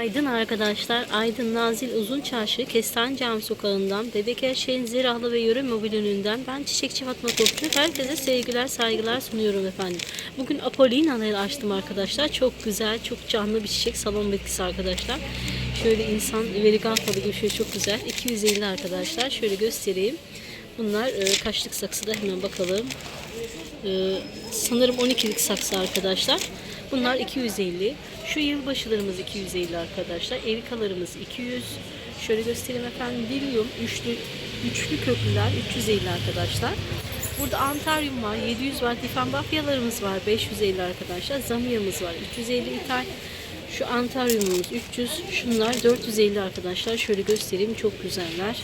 Aydın arkadaşlar, Aydın Nazil Uzun Çarşı, Kestane Cami Sokağı'ndan, Bebek Erşehir'in Zirahlı ve Yöre Mobil önünden ben Çiçekçi Fatma Topçu. Herkese sevgiler, saygılar sunuyorum efendim. Bugün Apollinaları açtım arkadaşlar. Çok güzel, çok canlı bir çiçek. Salon bitkisi arkadaşlar. Şöyle insan verigantalı gibi şöyle çok güzel. 250 arkadaşlar. Şöyle göstereyim. Bunlar e, kaçlık saksıda hemen bakalım. Ee, sanırım 12'lik saksı arkadaşlar. Bunlar 250. Şu yılbaşılarımız 250 arkadaşlar. Erikalarımız 200. Şöyle göstereyim efendim. Lilyum üçlü, üçlü köklüler 350 arkadaşlar. Burada antaryum var. 700 var. Difenbafyalarımız var. 550 arkadaşlar. Zamiyamız var. 350 ithal. Şu antaryumumuz 300. Şunlar 450 arkadaşlar. Şöyle göstereyim. Çok güzeller.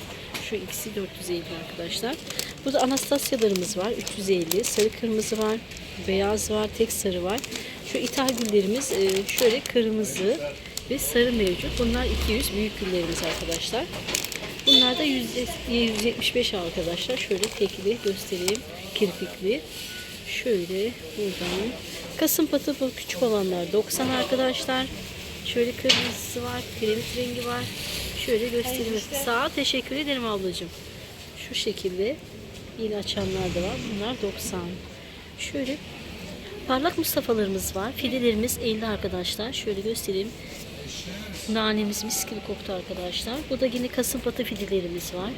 Şu ikisi 450 arkadaşlar. Burada Anastasyalarımız var. 350. Sarı kırmızı var. Beyaz var. Tek sarı var. Şu ithal güllerimiz e, şöyle kırmızı ve sarı mevcut. Bunlar 200 büyük güllerimiz arkadaşlar. Bunlar da 100 175 arkadaşlar. Şöyle tekli göstereyim. Kirpikli. Şöyle buradan. Kasım patı bu küçük olanlar 90 arkadaşlar. Şöyle kırmızısı var. Kremit rengi var. Şöyle göstereyim. Sağ ol, teşekkür ederim ablacığım. Şu şekilde yine açanlar da var. Bunlar 90. Şöyle parlak Mustafa'larımız var. Fidelerimiz 50 arkadaşlar. Şöyle göstereyim. Nanemiz mis gibi koktu arkadaşlar. Bu da yine kasımpatı fidelerimiz var.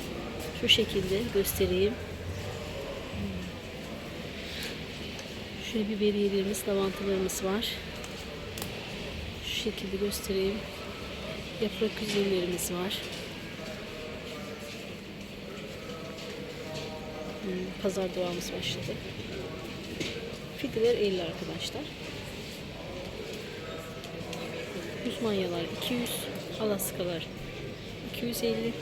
Şu şekilde göstereyim. Şöyle biberiyelerimiz, lavantalarımız var. Şu şekilde göstereyim. Yaprak üzümlerimiz var. Hmm, Pazar duamız başladı. Fideler 50 arkadaşlar. Uzmanyalar 200, Alaskalar 250.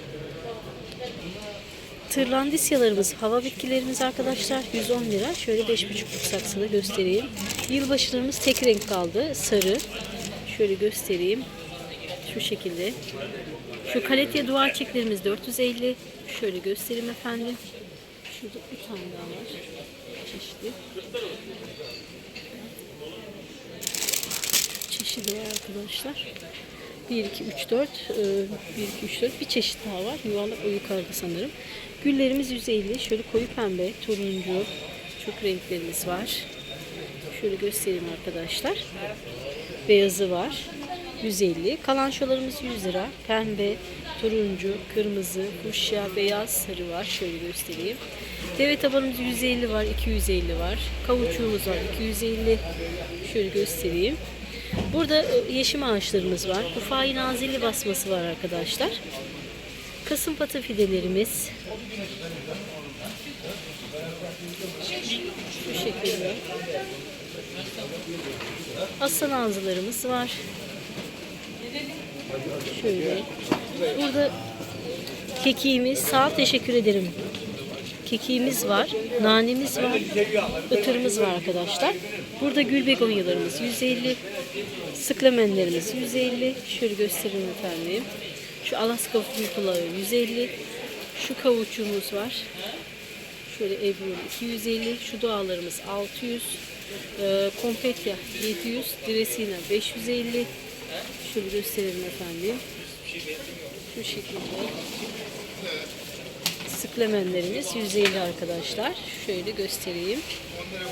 Tırlandisyalarımız, hava bitkilerimiz arkadaşlar 110 lira. Şöyle 5,5'luk saksıda göstereyim. Yılbaşılarımız tek renk kaldı. Sarı. Şöyle göstereyim. Şu şekilde. Şu kaletya duvar çiçeklerimiz 450. Şöyle göstereyim efendim. Şurada bir tane daha var. Çeşitli. Çeşidi var arkadaşlar. 1, 2, 3, 4. 1, 2, 3, 4. Bir çeşit daha var. Yuvarlak o yukarıda sanırım. Güllerimiz 150. Şöyle koyu pembe, turuncu. Çok renklerimiz var. Şöyle göstereyim arkadaşlar. Beyazı var. 150. Kalançolarımız 100 lira. Pembe, turuncu, kırmızı, fuşya, beyaz, sarı var. Şöyle göstereyim. Deve tabanımız 150 var, 250 var. Kavuçuğumuz var, 250. Şöyle göstereyim. Burada e, yeşim ağaçlarımız var. Ufai nazilli basması var arkadaşlar. Kasımpatı fidelerimiz. Şu şekilde. Aslan ağzılarımız var. Şöyle. Burada kekiğimiz. Sağ teşekkür ederim. Kekiğimiz var. Nanemiz var. Itırımız var arkadaşlar. Burada gül begonyalarımız 150. Sıklamenlerimiz 150. Şöyle göstereyim efendim. Şu Alaska kulağı 150. Şu kavuçuğumuz var. Şöyle Ebru 250. Şu doğalarımız 600. Ee, Kompetya 700. Dresina 550. Şöyle gösterelim efendim. Şu şekilde. Sıklemenlerimiz 150 arkadaşlar. Şöyle göstereyim.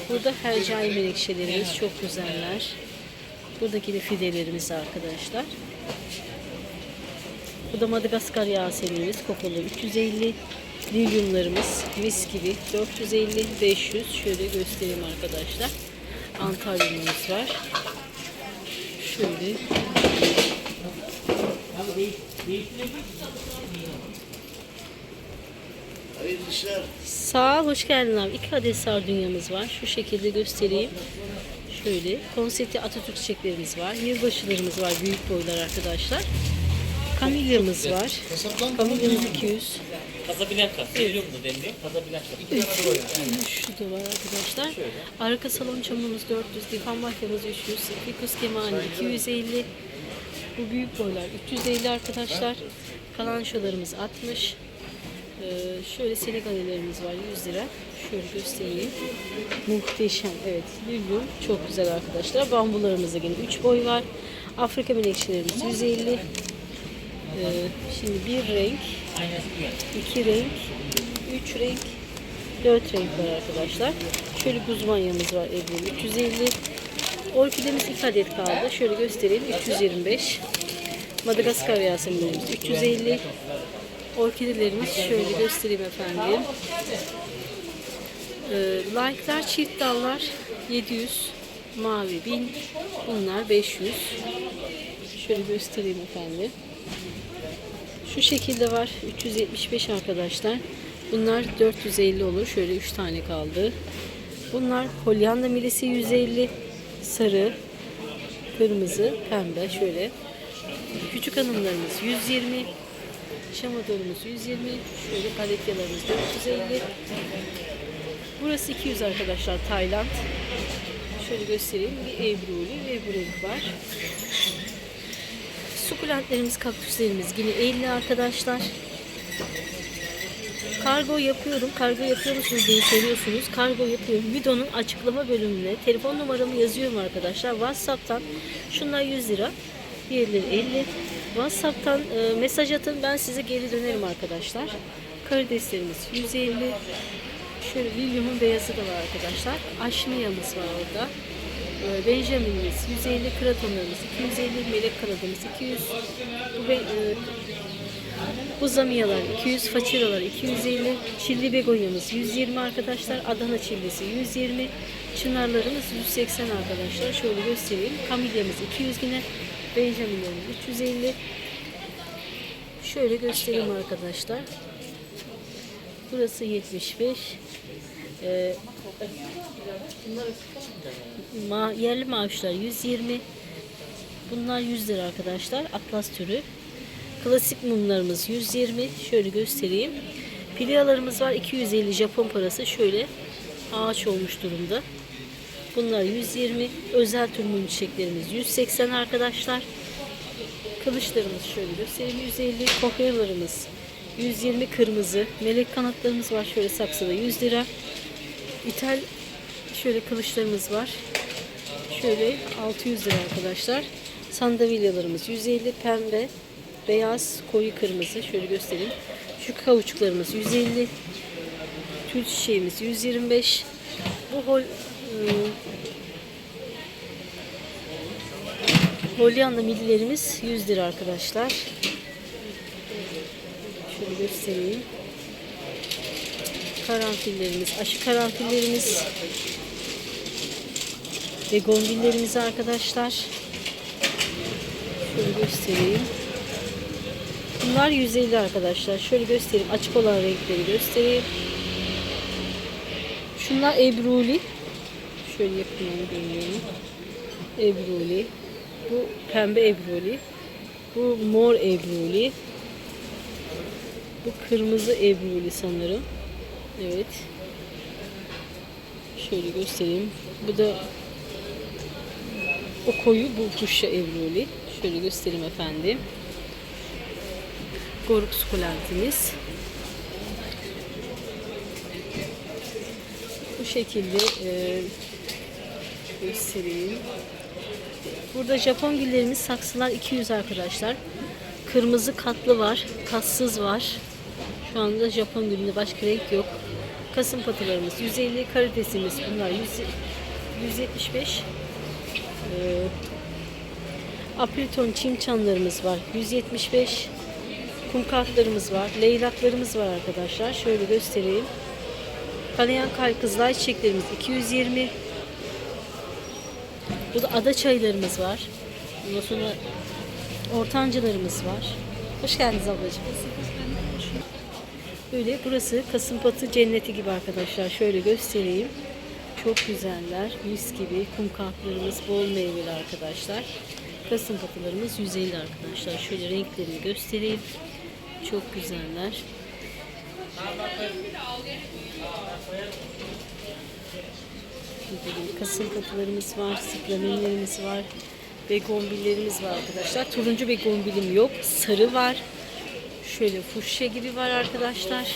Burada hercai menekşelerimiz çok güzeller. Buradaki de fidelerimiz arkadaşlar. Bu da Madagaskar yaseminimiz kokulu 350. Lilyumlarımız mis gibi 450 500 şöyle göstereyim arkadaşlar. Antalya'mız var. Şöyle Hayırlı işler. Sağ ol, hoş geldin abi. İki adet sardunyamız var. Şu şekilde göstereyim. Şöyle konseptli Atatürk çiçeklerimiz var. Yılbaşılarımız var. Büyük boylar arkadaşlar. Kamilyamız var. Kamilyamız 200. Casablanca. Seviyor mu deniliyor? Casablanca. Şu da var arkadaşlar. Arka salon çamurumuz 400. Divan mahkememiz 300. Fikus kemani 250. Bu büyük boylar 350 arkadaşlar. Kalançolarımız 60. Ee, şöyle senegalelerimiz var 100 lira. Şöyle göstereyim. Muhteşem. Evet. Lülü çok güzel arkadaşlar. Bambularımızda yine 3 boy var. Afrika menekşelerimiz 150. Ee, şimdi bir renk, iki renk, üç renk, dört renk var arkadaşlar. Şöyle guzmanyamız var Ebru 350. Orkidemiz 2 adet kaldı. Şöyle göstereyim 325. Madagaskar yaseminlerimiz 350. Orkidelerimiz şöyle göstereyim efendim. Ee, like'lar çift dallar 700. Mavi 1000. Bunlar 500. Şöyle göstereyim efendim. Şu şekilde var. 375 arkadaşlar. Bunlar 450 olur. Şöyle 3 tane kaldı. Bunlar Hollanda milesi 150. Sarı, kırmızı, pembe şöyle. Küçük hanımlarımız 120. Şamadorumuz 120. Şöyle paletyalarımız 450. Burası 200 arkadaşlar Tayland. Şöyle göstereyim. Bir ebruli ve ebrulik var. Sukulentlerimiz, kaktüslerimiz yine 50 arkadaşlar. Kargo yapıyorum. Kargo yapıyor musunuz diye soruyorsunuz. Kargo yapıyorum. Videonun açıklama bölümüne telefon numaramı yazıyorum arkadaşlar. WhatsApp'tan şunlar 100 lira. Diğerleri 50. WhatsApp'tan e, mesaj atın. Ben size geri dönerim arkadaşlar. Karideslerimiz 150. Şöyle William'ın beyazı da var arkadaşlar. Aşniyamız var orada. E, Benjamin'imiz 150. Kratonlarımız 250. Melek kanadımız 200. Bu be, e, bu zamiyalar 200, façiralar 250, çilli begonyamız 120 arkadaşlar, Adana çillisi 120, çınarlarımız 180 arkadaşlar. Şöyle göstereyim. Kamilyamız 200 yine, benjaminlerimiz 350. Şöyle göstereyim arkadaşlar. Burası 75. Ee, ma yerli maaşlar 120. Bunlar 100 lira arkadaşlar. Atlas türü. Klasik mumlarımız 120. Şöyle göstereyim. Pilyalarımız var 250 Japon parası. Şöyle ağaç olmuş durumda. Bunlar 120. Özel tür mum çiçeklerimiz 180 arkadaşlar. Kılıçlarımız şöyle göstereyim 150. Kohyalarımız 120 kırmızı. Melek kanatlarımız var şöyle saksıda 100 lira. İthal şöyle kılıçlarımız var. Şöyle 600 lira arkadaşlar. Sandalyalarımız 150 pembe, beyaz, koyu kırmızı. Şöyle göstereyim. Şu kavuçuklarımız 150. Tül çiçeğimiz 125. Bu hol Hollanda millilerimiz 100 lira arkadaşlar. Şöyle göstereyim. Karanfillerimiz, aşı karanfillerimiz ve gondillerimiz arkadaşlar. Şöyle göstereyim. Bunlar 150 arkadaşlar. Şöyle göstereyim. Açık olan renkleri göstereyim. Şunlar ebruli. Şöyle yakından görüyorum. Ebruli. Bu pembe ebruli. Bu mor ebruli. Bu kırmızı ebruli sanırım. Evet. Şöyle göstereyim. Bu da o koyu bu kuşya ebruli. Şöyle göstereyim efendim. Goruk sukulentimiz. Bu şekilde e, göstereyim. Burada Japon güllerimiz saksılar 200 arkadaşlar. Kırmızı katlı var, kassız var. Şu anda Japon gülünde başka renk yok. Kasım patılarımız 150, karidesimiz bunlar 100, 175. Ee, Apriton çim çanlarımız var 175. Kum kartlarımız var. Leylaklarımız var arkadaşlar. Şöyle göstereyim. Kanayan kay kızılay çiçeklerimiz 220. Burada ada çaylarımız var. Ondan sonra ortancılarımız var. Hoş geldiniz ablacığım. Böyle burası Kasımpatı cenneti gibi arkadaşlar. Şöyle göstereyim. Çok güzeller. Mis gibi. Kum kamplarımız bol meyveli arkadaşlar. Kasımpatılarımız 150 arkadaşlar. Şöyle renklerini göstereyim. Çok güzeller. Burada kasımpatılarımız var. Sıklamenlerimiz var. Begonbillerimiz var arkadaşlar. Turuncu begonbilim yok. Sarı var. Şöyle fuşya gibi var arkadaşlar.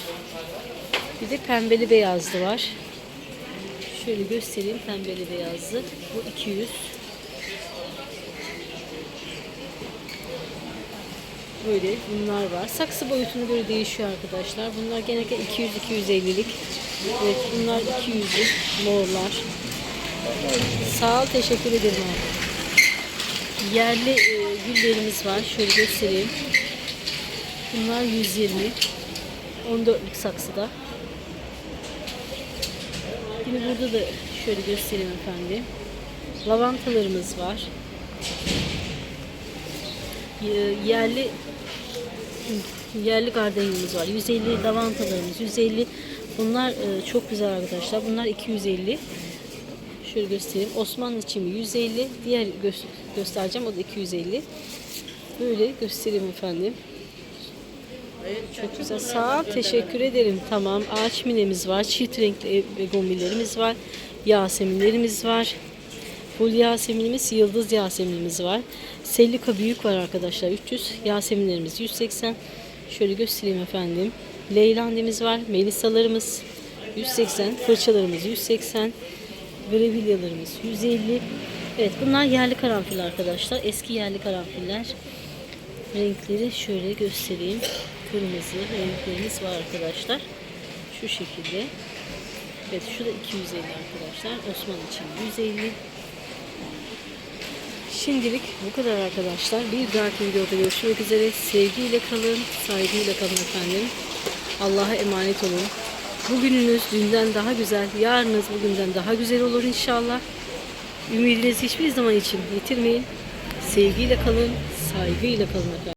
Bir de pembeli beyazlı var. Şöyle göstereyim pembeli beyazlı. Bu 200. Böyle bunlar var. Saksı boyutuna göre değişiyor arkadaşlar. Bunlar genellikle 200-250'lik. Evet bunlar 200'lük morlar. Sağ ol teşekkür ederim abi. Yerli e, güllerimiz var. Şöyle göstereyim. Bunlar 120. 14'lük saksıda. Yine burada da şöyle göstereyim efendim. Lavantalarımız var. Yerli yerli gardenyamız var. 150 lavantalarımız, 150 bunlar e, çok güzel arkadaşlar. Bunlar 250. Şöyle göstereyim. Osmanlı çimi 150. Diğer gö- göstereceğim o da 250. Böyle göstereyim efendim. Çok güzel. Sağ ol. Teşekkür ederim. Tamam. Ağaç minemiz var. Çift renkli begonvillerimiz var. Yaseminlerimiz var. Full Yaseminimiz, Yıldız Yaseminimiz var. Sellika büyük var arkadaşlar 300. Yaseminlerimiz 180. Şöyle göstereyim efendim. Leylandimiz var. Melisalarımız 180. Fırçalarımız 180. Grevilyalarımız 150. Evet bunlar yerli karanfil arkadaşlar. Eski yerli karanfiller. Renkleri şöyle göstereyim. Kırmızı renklerimiz var arkadaşlar. Şu şekilde. Evet şu da 250 arkadaşlar. Osmanlı için 150. Şimdilik bu kadar arkadaşlar. Bir dahaki videoda görüşmek üzere. Sevgiyle kalın, saygıyla kalın efendim. Allah'a emanet olun. Bugününüz dünden daha güzel, yarınız bugünden daha güzel olur inşallah. Ümidinizi hiçbir zaman için yitirmeyin. Sevgiyle kalın, saygıyla kalın efendim.